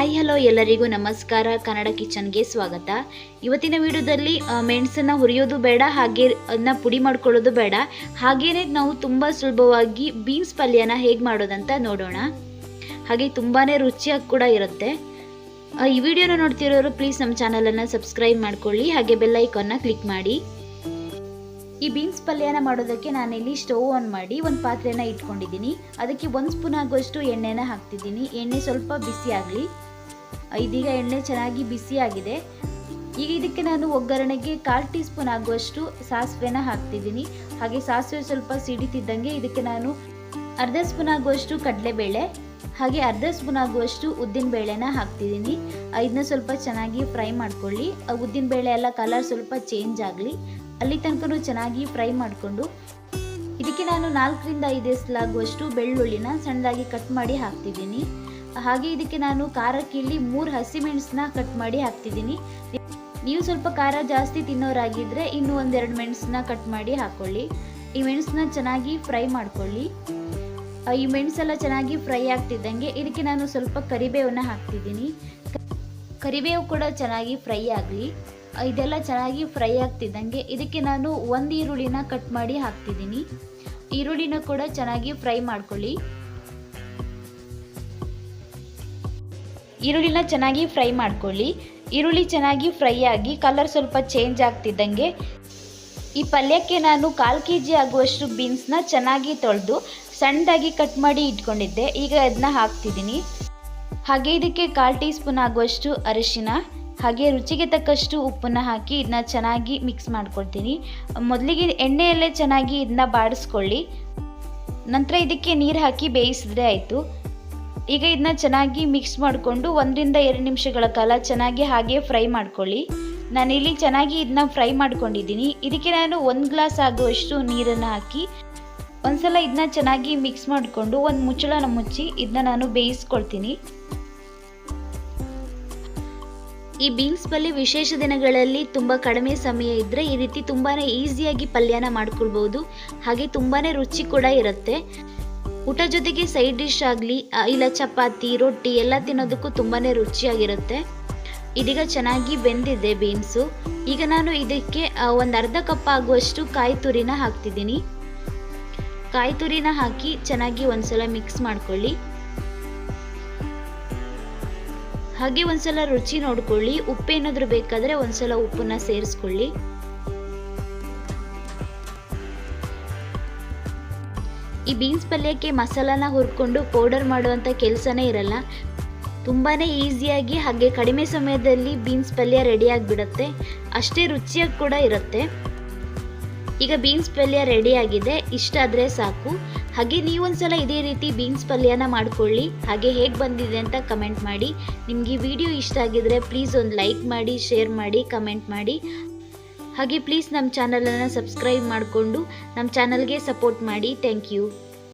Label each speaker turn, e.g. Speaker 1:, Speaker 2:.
Speaker 1: Hi hello ಎಲ್ಲರಿಗೂ ನಮಸ್ಕಾರ. ಕನ್ನಡ ಕಿಚನ್ಗೆ ಸ್ವಾಗತ. ಇವತ್ತಿನ ವಿಡಿಯೋದಲ್ಲಿ ಮೆಣಸನ್ನು ಹುರಿಯೋದು ಬೇಡ ಹಾಗೆ ಅದನ್ನ ಪುಡಿ ಮಾಡ್ಕೊಳ್ಳೋದು ಬೇಡ. ಹಾಗೇನೆ ನಾವು ತುಂಬ ಸುಲಭವಾಗಿ ಬೀನ್ಸ್ ಪಲ್ಯನ ಹೇಗೆ ಮಾಡೋದಂತ ನೋಡೋಣ. ಹಾಗೆ ತುಂಬಾ ರುಚಿಯಾಗಿ ಕೂಡ ಇರುತ್ತೆ. ಈ ವಿಡಿಯೋನ ನೋಡ್ತಿರೋರು ಪ್ಲೀಸ್ ನಮ್ಮ ಚಾನಲನ್ನು ಸಬ್ಸ್ಕ್ರೈಬ್ ಮಾಡ್ಕೊಳ್ಳಿ, ಹಾಗೆ ಬೆಲ್ ಐಕಾನ್ನ ಕ್ಲಿಕ್ ಮಾಡಿ. ಈ ಬೀನ್ಸ್ ಪಲ್ಯನ ಮಾಡೋದಕ್ಕೆ ನಾನಿಲ್ಲಿ ಸ್ಟವ್ ಆನ್ ಮಾಡಿ ಒಂದು ಪಾತ್ರೆನ ಇಟ್ಕೊಂಡಿದ್ದೀನಿ. ಅದಕ್ಕೆ ಒಂದು ಸ್ಪೂನ್ ಆಗುವಷ್ಟು ಎಣ್ಣೆನ ಹಾಕ್ತಿದ್ದೀನಿ. ಎಣ್ಣೆ ಸ್ವಲ್ಪ ಬಿಸಿ ಆಗಲಿ. ಇದೀಗ ಎಣ್ಣೆ ಚೆನ್ನಾಗಿ ಬಿಸಿಯಾಗಿದೆ ಈಗ ಇದಕ್ಕೆ ನಾನು ಒಗ್ಗರಣೆಗೆ ಕಾಲು ಟೀ ಸ್ಪೂನ್ ಆಗುವಷ್ಟು ಸಾಸಿವೆನ ಹಾಕ್ತಿದ್ದೀನಿ. ಹಾಗೆ ಸಾಸಿವೆ ಸ್ವಲ್ಪ ಸಿಡಿತಿದ್ದಂಗೆ ಇದಕ್ಕೆ ನಾನು ಅರ್ಧ ಸ್ಪೂನ್ ಆಗುವಷ್ಟು ಕಡಲೆಬೇಳೆ, ಹಾಗೆ ಅರ್ಧ ಸ್ಪೂನ್ ಆಗುವಷ್ಟು ಉದ್ದಿನ ಬೇಳೆನ ಹಾಕ್ತಿದ್ದೀನಿ. ಇದನ್ನ ಸ್ವಲ್ಪ ಚೆನ್ನಾಗಿ ಫ್ರೈ ಮಾಡ್ಕೊಳ್ಳಿ. ಉದ್ದಿನ ಬೇಳೆ ಎಲ್ಲ ಕಲರ್ ಸ್ವಲ್ಪ ಚೇಂಜ್ ಆಗಲಿ. ಅಲ್ಲಿ ತನಕ ಚೆನ್ನಾಗಿ ಫ್ರೈ ಮಾಡಿಕೊಂಡು. ಇದಕ್ಕೆ ನಾನು ನಾಲ್ಕರಿಂದ ಐದು ಎಸಲಾಗುವಷ್ಟು ಬೆಳ್ಳುಳ್ಳಿನ ಸಣ್ಣದಾಗಿ ಕಟ್ ಮಾಡಿ ಹಾಕ್ತಿದ್ದೀನಿ. ಹಾಗೆ ಇದಕ್ಕೆ ನಾನು ಖಾರಕ್ಕೆ ಇಲ್ಲಿ ಮೂರು ಹಸಿಮೆಣಸನ್ನ ಕಟ್ ಮಾಡಿ ಹಾಕ್ತಿದ್ದೀನಿ. ನೀವು ಸ್ವಲ್ಪ ಖಾರ ಜಾಸ್ತಿ ತಿನ್ನೋರಾಗಿದ್ದರೆ ಇನ್ನೂ ಒಂದೆರಡು ಮೆಣಸನ್ನ ಕಟ್ ಮಾಡಿ ಹಾಕ್ಕೊಳ್ಳಿ ಈ ಮೆಣಸನ್ನ ಚೆನ್ನಾಗಿ ಫ್ರೈ ಮಾಡ್ಕೊಳ್ಳಿ. ಈ ಮೆಣಸೆಲ್ಲ ಚೆನ್ನಾಗಿ ಫ್ರೈ ಆಗ್ತಿದ್ದಂಗೆ ಇದಕ್ಕೆ ನಾನು ಸ್ವಲ್ಪ ಕರಿಬೇವನ್ನು ಹಾಕ್ತಿದ್ದೀನಿ. ಕರಿಬೇವು ಕೂಡ ಚೆನ್ನಾಗಿ ಫ್ರೈ ಆಗಲಿ. ಇದೆಲ್ಲ ಚೆನ್ನಾಗಿ ಫ್ರೈ ಆಗ್ತಿದ್ದಂಗೆ ಇದಕ್ಕೆ ನಾನು ಒಂದು ಈರುಳ್ಳಿನ ಕಟ್ ಮಾಡಿ ಹಾಕ್ತಿದ್ದೀನಿ. ಈರುಳ್ಳಿನ ಕೂಡ ಚೆನ್ನಾಗಿ ಫ್ರೈ ಮಾಡ್ಕೊಳ್ಳಿ. ಈರುಳ್ಳಿನ ಚೆನ್ನಾಗಿ ಫ್ರೈ ಮಾಡ್ಕೊಳ್ಳಿ. ಈರುಳ್ಳಿ ಚೆನ್ನಾಗಿ ಫ್ರೈ ಆಗಿ ಕಲರ್ ಸ್ವಲ್ಪ ಚೇಂಜ್ ಆಗ್ತಿದ್ದಂಗೆ ಈ ಪಲ್ಯಕ್ಕೆ ನಾನು ಕಾಲು ಕೆ ಜಿ ಆಗುವಷ್ಟು ಬೀನ್ಸ್ನ ಚೆನ್ನಾಗಿ ತೊಳೆದು ಸಣ್ಣದಾಗಿ ಕಟ್ ಮಾಡಿ ಇಟ್ಕೊಂಡಿದ್ದೆ. ಈಗ ಅದನ್ನ ಹಾಕ್ತಿದ್ದೀನಿ. ಹಾಗೆ ಇದಕ್ಕೆ ಕಾಲು ಟೀ ಸ್ಪೂನ್ ಆಗುವಷ್ಟು ಅರಿಶಿನ, ಹಾಗೆ ರುಚಿಗೆ ತಕ್ಕಷ್ಟು ಉಪ್ಪನ್ನ ಹಾಕಿ ಇದನ್ನ ಚೆನ್ನಾಗಿ ಮಿಕ್ಸ್ ಮಾಡ್ಕೊಳ್ತೀನಿ. ಮೊದಲಿಗೆ ಎಣ್ಣೆಯಲ್ಲೇ ಚೆನ್ನಾಗಿ ಇದನ್ನ ಬಾಡಿಸ್ಕೊಳ್ಳಿ. ನಂತರ ಇದಕ್ಕೆ ನೀರು ಹಾಕಿ ಬೇಯಿಸಿದ್ರೆ ಆಯಿತು. ಈಗ ಇದನ್ನ ಚೆನ್ನಾಗಿ ಮಿಕ್ಸ್ ಮಾಡಿಕೊಂಡು ಒಂದರಿಂದ ಎರಡು ನಿಮಿಷಗಳ ಕಾಲ ಚೆನ್ನಾಗಿ ಹಾಗೆ ಫ್ರೈ ಮಾಡ್ಕೊಳ್ಳಿ. ನಾನಿಲ್ಲಿ ಚೆನ್ನಾಗಿ ಇದನ್ನ ಫ್ರೈ ಮಾಡ್ಕೊಂಡಿದ್ದೀನಿ. ಇದಕ್ಕೆ ನಾನು ಒಂದು ಗ್ಲಾಸ್ ಆಗುವಷ್ಟು ನೀರನ್ನು ಹಾಕಿ ಒಂದ್ಸಲ ಇದನ್ನ ಚೆನ್ನಾಗಿ ಮಿಕ್ಸ್ ಮಾಡಿಕೊಂಡು ಒಂದು ಮುಚ್ಚಳನ ಮುಚ್ಚಿ ಇದನ್ನ ನಾನು ಬೇಯಿಸ್ಕೊಳ್ತೀನಿ. ಈ ಬೀನ್ಸ್ ಪಲ್ಯ ವಿಶೇಷ ದಿನಗಳಲ್ಲಿ ತುಂಬ ಕಡಿಮೆ ಸಮಯ ಇದ್ದರೆ ಈ ರೀತಿ ತುಂಬಾ ಈಸಿಯಾಗಿ ಪಲ್ಯನ ಮಾಡ್ಕೊಳ್ಬೋದು. ಹಾಗೆ ತುಂಬಾ ರುಚಿ ಕೂಡ ಇರುತ್ತೆ. ಊಟ ಜೊತೆಗೆ ಸೈಡ್ ಡಿಶ್ ಆಗಲಿ ಇಲ್ಲ ಚಪಾತಿ, ರೊಟ್ಟಿ ಎಲ್ಲ ತಿನ್ನೋದಕ್ಕೂ ತುಂಬಾ ರುಚಿಯಾಗಿರುತ್ತೆ. ಇದೀಗ ಚೆನ್ನಾಗಿ ಬೆಂದಿದೆ ಬೀನ್ಸು ಈಗ ನಾನು ಇದಕ್ಕೆ ಒಂದು ಅರ್ಧ ಕಪ್ ಆಗುವಷ್ಟು ಕಾಯಿ ತುರಿನ ಹಾಕ್ತಿದ್ದೀನಿ. ಕಾಯಿ ತುರಿನ ಹಾಕಿ ಚೆನ್ನಾಗಿ ಒಂದ್ಸಲ ಮಿಕ್ಸ್ ಮಾಡ್ಕೊಳ್ಳಿ. ಹಾಗೆ ಒಂದ್ಸಲ ರುಚಿ ನೋಡ್ಕೊಳ್ಳಿ. ಉಪ್ಪೇನಾದ್ರೂ ಬೇಕಾದ್ರೆ ಒಂದ್ಸಲ ಉಪ್ಪನ್ನ ಸೇರಿಸ್ಕೊಳ್ಳಿ. ಈ ಬೀನ್ಸ್ ಪಲ್ಯಕ್ಕೆ ಮಸಾಲಾನ ಹುರ್ಕೊಂಡು ಪೌಡರ್ ಮಾಡುವಂಥ ಕೆಲಸನೇ ಇರಲ್ಲ. ತುಂಬಾ ಈಸಿಯಾಗಿ ಹಾಗೆ ಕಡಿಮೆ ಸಮಯದಲ್ಲಿ ಬೀನ್ಸ್ ಪಲ್ಯ ರೆಡಿ ಆಗಿಬಿಡುತ್ತೆ. ಅಷ್ಟೇ ರುಚಿಯಾಗಿ ಕೂಡ ಇರುತ್ತೆ. ಈಗ ಬೀನ್ಸ್ ಪಲ್ಯ ರೆಡಿಯಾಗಿದೆ ಇಷ್ಟಾದರೆ ಸಾಕು. ಹಾಗೆ ನೀವೊಂದ್ಸಲ ಇದೇ ರೀತಿ ಬೀನ್ಸ್ ಪಲ್ಯನ ಮಾಡ್ಕೊಳ್ಳಿ. ಹಾಗೆ ಹೇಗೆ ಬಂದಿದೆ ಅಂತ ಕಮೆಂಟ್ ಮಾಡಿ. ನಿಮಗೆ ವಿಡಿಯೋ ಇಷ್ಟ ಆಗಿದ್ರೆ ಪ್ಲೀಸ್ ಒಂದು ಲೈಕ್ ಮಾಡಿ ಶೇರ್ ಮಾಡಿ ಕಮೆಂಟ್ ಮಾಡಿ. ಹಾಗೆ ಪ್ಲೀಸ್ ನಮ್ಮ ಚಾನಲನ್ನು ಸಬ್ಸ್ಕ್ರೈಬ್ ಮಾಡಿಕೊಂಡು ನಮ್ಮ ಚಾನಲ್ಗೆ ಸಪೋರ್ಟ್ ಮಾಡಿ. Thank you